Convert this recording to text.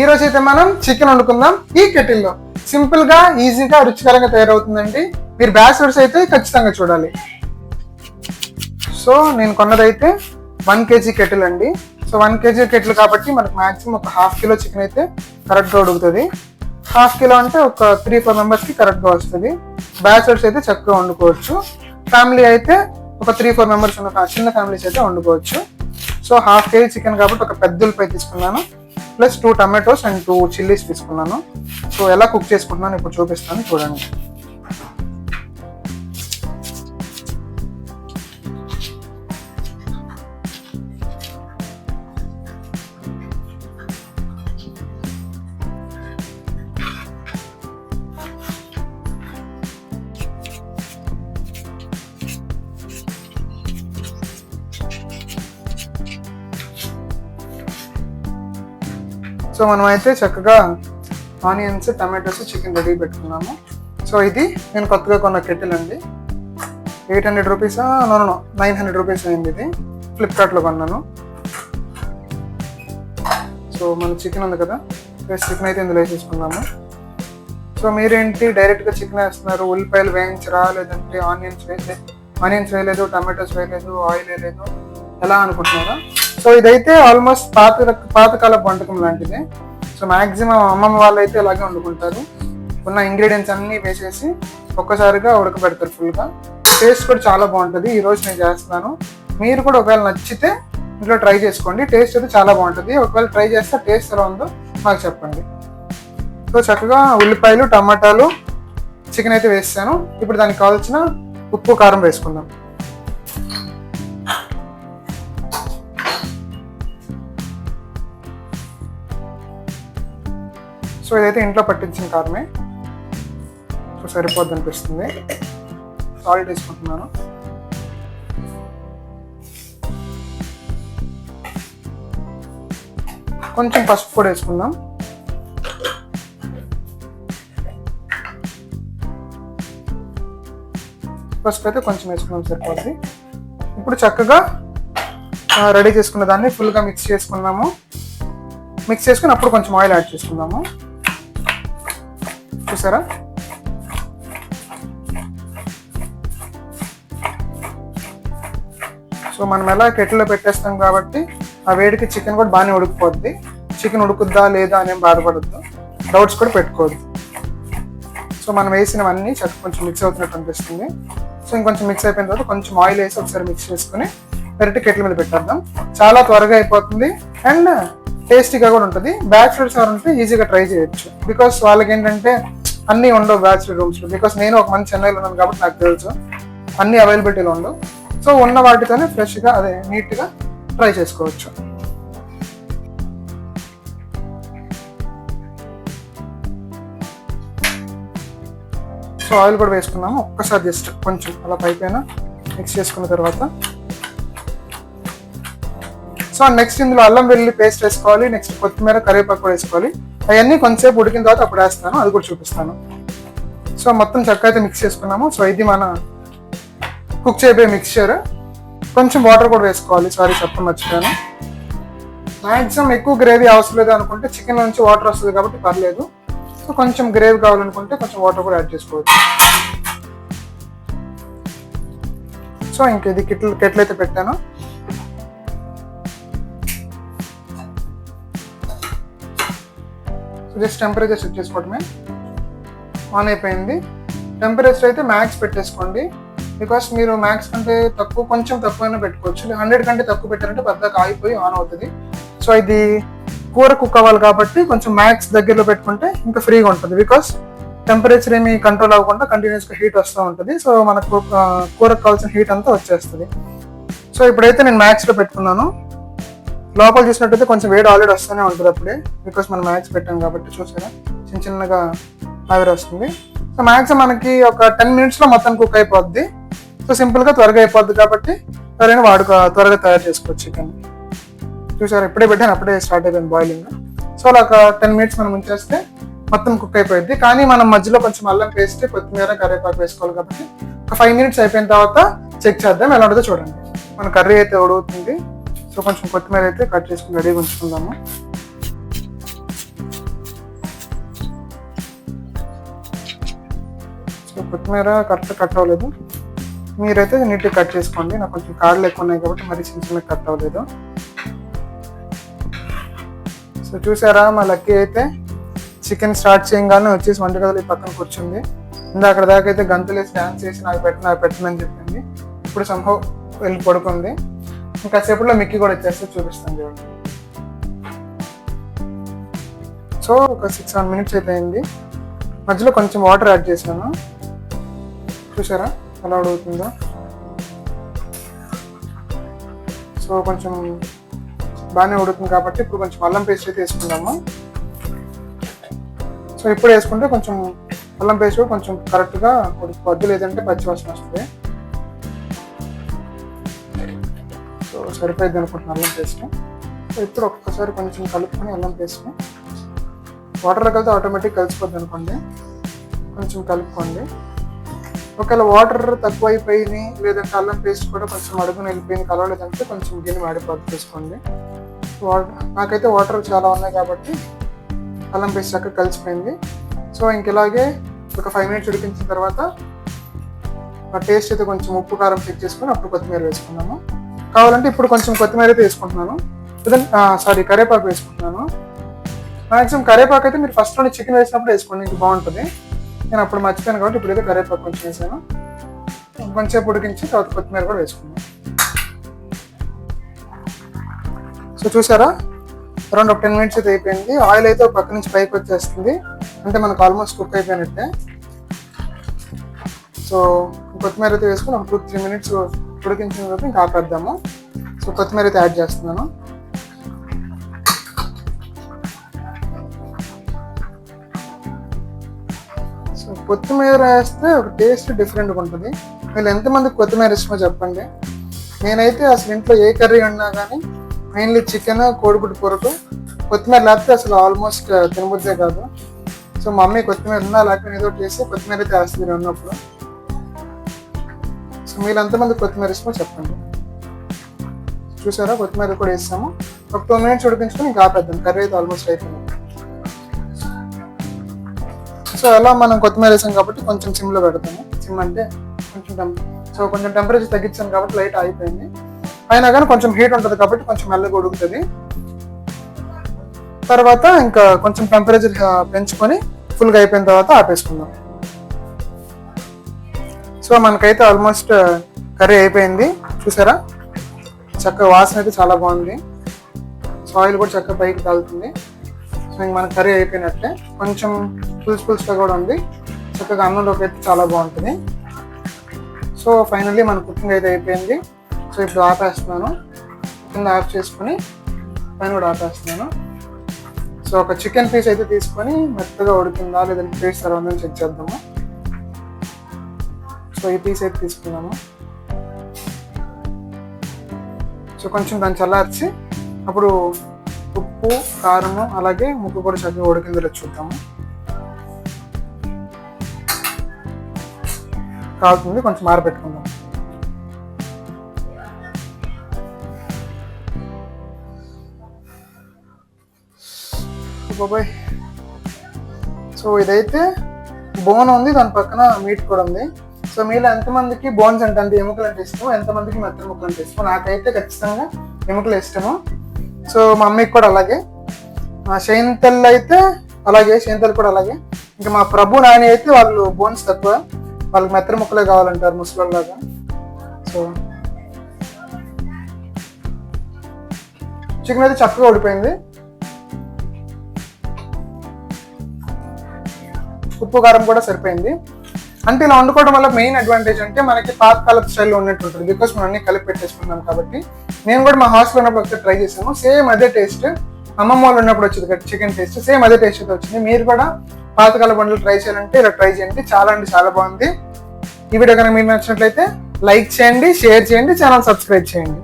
ఈ రోజు అయితే మనం చికెన్ వండుకుందాం. ఈ కెటిల్లో సింపుల్గా ఈజీగా రుచికరంగా తయారవుతుందండి. మీరు బ్యాచిలర్స్ అయితే ఖచ్చితంగా చూడాలి. సో నేను కొన్నదైతే వన్ కేజీ కెటిల్ అండి. సో వన్ కేజీ కెటిల్ కాబట్టి మనకు మాక్సిమం ఒక హాఫ్ కిలో చికెన్ అయితే కరెక్ట్గా ఉడుకుతుంది. హాఫ్ కిలో అంటే ఒక త్రీ ఫోర్ మెంబర్స్కి కరెక్ట్గా వస్తుంది. బ్యాచిలర్స్ అయితే చక్కగా వండుకోవచ్చు. ఫ్యామిలీ అయితే ఒక త్రీ ఫోర్ మెంబర్స్ ఉన్న చిన్న ఫ్యామిలీస్ అయితే వండుకోవచ్చు. సో హాఫ్ కేజీ చికెన్ కాబట్టి ఒక పెద్ద ఉల్లిపాయ తీసుకున్నాను. Plus two tomatoes and two chillies తీసుకున్నాను. సో ఎలా కుక్ చేసుకుంటున్నాను ఇప్పుడు చూపిస్తాను చూడండి. సో మనం అయితే చక్కగా ఆనియన్స్ టమాటోస్ చికెన్ రెడీ పెట్టుకున్నాము. సో ఇది నేను కొత్తగా కొన్న కెటిల్ అండి ఎయిట్ హండ్రెడ్ రూపీసా? నో నైన్ హండ్రెడ్ రూపీస్ అయింది ఇది. ఫ్లిప్కార్ట్లో కొన్నాను. సో మన చికెన్ ఉంది కదా చికెన్ అయితే ఇందులో వేసేసుకున్నాము. సో మీరేంటి డైరెక్ట్గా చికెన్ వేస్తున్నారు? ఉల్లిపాయలు వేయించరా? లేదంటే ఆనియన్స్ వేసే ఆనియన్స్ వేయలేదు టమాటోస్ వేయలేదు ఆయిల్ వేయలేదు ఎలా అనుకుంటున్నారా? సో ఇదైతే ఆల్మోస్ట్ పాత పాతకాల వంటకం లాంటిది. సో మాక్సిమం అమ్మమ్మ వాళ్ళు అయితే ఇలాగే వండుకుంటారు. ఉన్న ఇంగ్రీడియంట్స్ అన్నీ వేసేసి ఒక్కసారిగా ఉడకబెడతారు ఫుల్గా టేస్ట్ కూడా చాలా బాగుంటుంది. ఈరోజు నేను చేస్తున్నాను. మీరు కూడా ఒకవేళ నచ్చితే ఇంట్లో ట్రై చేసుకోండి. టేస్ట్ అయితే చాలా బాగుంటుంది. ఒకవేళ ట్రై చేస్తే టేస్ట్ ఎలా ఉందో మాకు చెప్పండి. సో చక్కగా ఉల్లిపాయలు టమాటాలు చికెన్ అయితే వేస్తాను. ఇప్పుడు దానికి కావాల్సిన ఉప్పు కారం వేసుకుందాం. సో ఇదైతే ఇంట్లో పట్టించిన కారమే. సో సరిపోద్ది అనిపిస్తుంది సాల్ట్ వేసుకుంటున్నాను. కొంచెం పసుపు కూడా వేసుకుందాం. పసుపు అయితే కొంచెం వేసుకున్నాం సరిపోద్ది. ఇప్పుడు చక్కగా రెడీ చేసుకున్న దాన్ని ఫుల్గా మిక్స్ చేసుకున్నాము మిక్స్ చేసుకుని అప్పుడు కొంచెం ఆయిల్ యాడ్ చేసుకుందాము. చూసారా? సో మనం ఎలా కెట్లో పెట్టేస్తాం కాబట్టి ఆ వేడికి చికెన్ కూడా బాగానే ఉడికిపోద్ది. చికెన్ ఉడుకుద్దా లేదా అనేం బాధపడద్దు. డౌట్స్ కూడా పెట్టుకోవద్దు. సో మనం వేసినవన్నీ చక్క కొంచెం మిక్స్ అవుతున్నట్టు అనిపిస్తుంది. సో ఇంకొంచెం మిక్స్ అయిపోయిన తర్వాత కొంచెం ఆయిల్ వేసి ఒకసారి మిక్స్ చేసుకుని డైరెక్ట్ కెట్ల మీద పెట్టేద్దాం. చాలా త్వరగా అయిపోతుంది అండ్ టేస్టీగా కూడా ఉంటుంది. బ్యాచులర్స్ ఎవరు ఉంటే ఈజీగా ట్రై చేయొచ్చు. బికాస్ వాళ్ళకి ఏంటంటే అన్నీ ఉండవు బ్యాచులర్ రూమ్స్లో బికాస్ నేను ఒక మంచి చెన్నైలో ఉన్నాను కాబట్టి నాకు తెలుసు. అన్ని అవైలబిలిటీలో ఉండవు. సో ఉన్న వాటితోనే ఫ్రెష్గా అదే నీట్గా ట్రై చేసుకోవచ్చు. సో ఆయిల్ కూడా వేసుకున్నాము. ఒక్కసారి జస్ట్ కొంచెం అలా పైపైన మిక్స్ చేసుకున్న తర్వాత సో నెక్స్ట్ ఇందులో అల్లం వెల్లుల్లి పేస్ట్ వేసుకోవాలి. నెక్స్ట్ కొత్తిమీర కరివేపాకు కూడా వేసుకోవాలి. అవన్నీ కొంతసేపు ఉడికిన తర్వాత అప్పుడు వేస్తాను. అది కూడా చూపిస్తాను. సో మొత్తం చక్క అయితే మిక్స్ చేసుకున్నాము. సో ఇది మన కుక్ చేయబోయే మిక్స్చర్ కొంచెం వాటర్ కూడా వేసుకోవాలి. సారీ చెప్పడం మర్చిపోయాను. మ్యాక్సిమం ఎక్కువ గ్రేవీ అవసరం లేదు అనుకుంటే చికెన్ నుంచి వాటర్ వస్తుంది కాబట్టి పర్లేదు. సో కొంచెం గ్రేవీ కావాలనుకుంటే కొంచెం వాటర్ కూడా యాడ్ చేసుకోవచ్చు. సో ఇంక ఇది కిట్లు కెట్లు అయితే పెట్టాను. జస్ట్ టెంపరేచర్ సెట్ చేసుకోవడమే ఆన్ అయిపోయింది. టెంపరేచర్ అయితే మ్యాక్స్ పెట్టేసుకోండి. బికాస్ మీరు మ్యాక్స్ కంటే తక్కువ కొంచెం తక్కువైనా పెట్టుకోవచ్చు. హండ్రెడ్ కంటే తక్కువ పెట్టారంటే పెద్దగా ఆగిపోయి ఆన్ అవుతుంది. సో ఇది కూర కుక్ అవ్వాలి కాబట్టి కొంచెం మ్యాక్స్ దగ్గరలో పెట్టుకుంటే ఇంకా ఫ్రీగా ఉంటుంది. బికాస్ టెంపరేచర్ ఏమి కంట్రోల్ అవ్వకుండా కంటిన్యూస్గా హీట్ వస్తూ ఉంటుంది. సో మనకు కూరకు కావాల్సిన హీట్ అంతా వచ్చేస్తుంది. సో ఇప్పుడైతే నేను మ్యాక్స్లో పెట్టుకున్నాను. లోపల చూసినట్టయితే కొంచెం వేడి ఆల్రెడీ వస్తూనే ఉంటుంది అప్పుడే. బికాస్ మనం మ్యాక్స్ పెట్టాం కాబట్టి చూసారా చిన్న చిన్నగా ఆవిరి వస్తుంది. సో మ్యాక్స్ మనకి ఒక టెన్ మినిట్స్లో మొత్తం కుక్ అయిపోద్ది. సో సింపుల్గా త్వరగా అయిపోద్ది కాబట్టి ఎవరైనా వాడుక త్వరగా తయారు చేసుకోవచ్చు చికెన్ చూసారా ఇప్పుడే పెట్టాను అప్పుడే స్టార్ట్ అయిపోయింది బాయిలింగ్ సో అలా ఒక టెన్ మినిట్స్ మనం ఉంచేస్తే మొత్తం కుక్ అయిపోయింది కానీ మనం మధ్యలో కొంచెం అల్లం పేస్ట్ కొత్తిమీర కరివేపాకు వేసుకోవాలి కాబట్టి ఒక ఫైవ్ మినిట్స్ అయిపోయిన తర్వాత చెక్ చేద్దాం ఎలా ఉంటుందో చూడండి. మన కర్రీ అయితే ఉడుగుతుంది సో కొంచెం కొత్తిమీర అయితే కట్ చేసుకుని రెడీగా ఉంచుకుందాము. సో కొత్తిమీర కరెక్ట్గా కట్ అవ్వలేదు. మీరైతే నీట్గా కట్ చేసుకోండి. నాకు కొంచెం కాళ్ళు ఎక్కువ ఉన్నాయి కాబట్టి మరీ చిన్న చిన్న కట్ అవ్వలేదు. సో చూసారా మా లక్కీ అయితే చికెన్ స్టార్ట్ చేయగానే వచ్చేసి వంటగదిలో పక్కన కూర్చుంది. ఇందా అక్కడ దాకా అయితే గంతులేసి డ్యాన్స్ చేసి నాకు పెట్టిన నాకు పెట్టమని చెప్పింది. ఇప్పుడు సంభవ్ వెళ్ళి పడుకుంది. ఇంకా సేపట్లో మిక్కి కూడా వచ్చేస్తే చూపిస్తాను చూడండి. సో ఒక సిక్స్ సెవెన్ మినిట్స్ అయిపోయింది. మధ్యలో కొంచెం వాటర్ యాడ్ చేశాను. చూసారా ఎలా ఉడుగుతుందో సో కొంచెం బాగానే ఉడుతుంది కాబట్టి ఇప్పుడు కొంచెం అల్లం పేస్ట్ అయితే వేసుకుందాము. సో ఇప్పుడు వేసుకుంటే కొంచెం అల్లం పేస్ట్ కొంచెం కరెక్ట్గా వద్దు లేదంటే పచ్చివాసన వస్తుంది. సో సరిపోయింది అనుకుంటున్నాను అల్లం పేస్ట్. ఇప్పుడు ఒక్కసారి కొంచెం కలుపుకొని అల్లం పేస్ట్. వాటర్ కలిపితే ఆటోమేటిక్ కలిసిపోద్ది అనుకోండి. కొంచెం కలుపుకోండి. ఒకవేళ వాటర్ తక్కువ అయిపోయినాయి లేదంటే అల్లం పేస్ట్ కూడా కొంచెం అడుగుని వెళ్ళిపోయింది కలవలేదంటే కొంచెం గిన్నె వాడిపోద్ది తీసుకోండి. వాటర్ నాకైతే వాటర్ చాలా ఉన్నాయి కాబట్టి అల్లం పేస్ట్ చక్కగా కలిసిపోయింది. సో ఇంక ఇలాగే ఒక ఫైవ్ మినిట్స్ ఉడికించిన తర్వాత ఆ టేస్ట్ అయితే కొంచెం ఉప్పు కారం చెక్ చేసుకొని అప్పుడు కొత్తిమీర వేసుకున్నాము కావాలంటే ఇప్పుడు కొంచెం కొత్తిమీర అయితే వేసుకుంటున్నాను. సారీ కరేపాకు వేసుకుంటున్నాను. మ్యాక్సిమం కరేపాకు అయితే మీరు ఫస్ట్ చికెన్ వేసినప్పుడు వేసుకోండి ఇంకా బాగుంటుంది. నేను అప్పుడు మర్చిపోయాను కాబట్టి ఇప్పుడు అయితే కరేపాకు కొంచెం వేసాను. కొంచెంసేపు ఉడికించి తర్వాత కొత్తిమీర కూడా వేసుకున్నాను సో చూసారా? అరౌండ్ ఒక టెన్ మినిట్స్ అయితే అయిపోయింది. ఆయిల్ అయితే ఒక పక్క నుంచి పైకి వచ్చేస్తుంది. అంటే మనకు ఆల్మోస్ట్ కుక్ అయిపోయినట్టే. సో కొత్తిమీర అయితే వేసుకుని ఒక టూ త్రీ మినిట్స్ ఉడికించిన తర్వాత ఇంకా ఆపేద్దాము. సో కొత్తిమీర అయితే యాడ్ చేస్తున్నాను. సో కొత్తిమీర వేస్తే ఒక టేస్ట్ డిఫరెంట్గా ఉంటుంది. మీరు ఎంతమంది కొత్తిమీర ఇష్టమో చెప్పండి. నేనైతే అసలు ఇంట్లో ఏ కర్రీ ఉన్నా కానీ మెయిన్లీ చికెన్ కోడిగుడ్డు కూరకు. కొత్తిమీర లేకపోతే అసలు ఆల్మోస్ట్ తినబుద్దే కాదు. సో మా మమ్మీ కొత్తిమీర ఉన్నా లేకపోతే ఏదో ఒకటి చేసి కొత్తిమీర అయితే వేస్తుంది ఉన్నప్పుడు సో మీరు ఎంతమంది కొత్తిమీర ఇష్టమో చెప్పండి. చూసారా? కొత్తిమీర కూడా వేస్తాము. ఒక టూ మినిట్స్ ఉడికించుకొని ఇంకా ఆపేద్దాం. కర్రీ అయితే ఆల్మోస్ట్ అయిపోయింది. సో అలా మనం కొత్తిమీర వేసాం కాబట్టి కొంచెం సిమ్లో పెడతాము. సిమ్ అంటే కొంచెం సో కొంచెం టెంపరేచర్ తగ్గించాం కాబట్టి లైట్ అయిపోయింది అయినా కానీ కొంచెం హీట్ ఉంటుంది కాబట్టి కొంచెం మెల్లగా ఉడుకుతుంది. తర్వాత ఇంకా కొంచెం టెంపరేచర్ పెంచుకొని ఫుల్గా అయిపోయిన తర్వాత ఆపేసుకుందాం. సో మనకైతే ఆల్మోస్ట్ కర్రీ అయిపోయింది. చూసారా? చక్కగా వాసన అయితే చాలా బాగుంది. సాయిల్ ఆయిల్ కూడా చక్కగా పైకి తాగుతుంది సో ఇంక మన కర్రీ అయిపోయినట్టే. కొంచెం పులుసు పులుసుగా కూడా ఉంది. చక్కగా అన్నంలోకి అయితే చాలా బాగుంటుంది. సో ఫైనల్లీ మన కుకింగ్ అయితే అయిపోయింది. సో ఇప్పుడు ఆపేస్తున్నాను. కింద ఆఫ్ చేసుకొని పైన కూడా ఆపేస్తున్నాను. సో ఒక చికెన్ పీస్ అయితే తీసుకొని మెత్తగా ఉడికిందా లేదంటే పీస్ సరౌండింగ్ చెక్ చేద్దాము. సో ఈ పీస్ అయితే తీసుకున్నాము సో కొంచెం దాన్ని చల్లార్చి అప్పుడు ఉప్పు కారము అలాగే ముగ్గు కూడా చక్కగా ఉడికిందో చూద్దాము. కాలుతుంది కొంచెం ఆరబెట్టుకుందాం. బాబాయ్. సో ఇదైతే బోన్ ఉంది దాని పక్కన మీట్ కూడా ఉంది. సో మీలో ఎంతమందికి బోన్స్ అంటే అంటే ఎముకలు అంటే ఇష్టం ఎంతమందికి మెత్తన ముక్కలు అంటే ఇష్టం నాకైతే ఖచ్చితంగా ఎముకలు ఇష్టము. సో మా అమ్మకి కూడా అలాగే. మా శైంతల్ అయితే అలాగే శైంతల్ కూడా అలాగే. ఇంకా మా ప్రభు నాని అయితే వాళ్ళు బోన్స్ తక్కువ. వాళ్ళకి మెత్త ముక్కలే కావాలంటారు ముసలిలాగా సో చికెన్ అయితే చక్కగా ఓడిపోయింది ఉప్పు కారం కూడా సరిపోయింది. అంటే ఇలా వండుకోవడం వల్ల మెయిన్ అడ్వాంటేజ్ అంటే మనకి పాతకాలపు స్టైల్లో ఉన్నట్టు ఉంటుంది. బికాస్ మనం అన్ని కలిపి పెట్టేసుకున్నాం కాబట్టి నేను కూడా మా హాస్టల్ ఉన్నప్పుడు ఒకసారి ట్రై చేశాను. సేమ్ అదే టేస్ట్ అమ్మమ్మ వాళ్ళు ఉన్నప్పుడు వచ్చింది కదా చికెన్ టేస్ట్ సేమ్ అదే టేస్ట్ అయితే వచ్చింది. మీరు కూడా పాతకాల వంటలు ట్రై చేయాలంటే ఇలా ట్రై చేయండి. చాలా అంటే చాలా బాగుంది. ఈ వీడియో కనుక మీకు నచ్చినట్లయితే లైక్ చేయండి షేర్ చేయండి ఛానల్ సబ్స్క్రైబ్ చేయండి.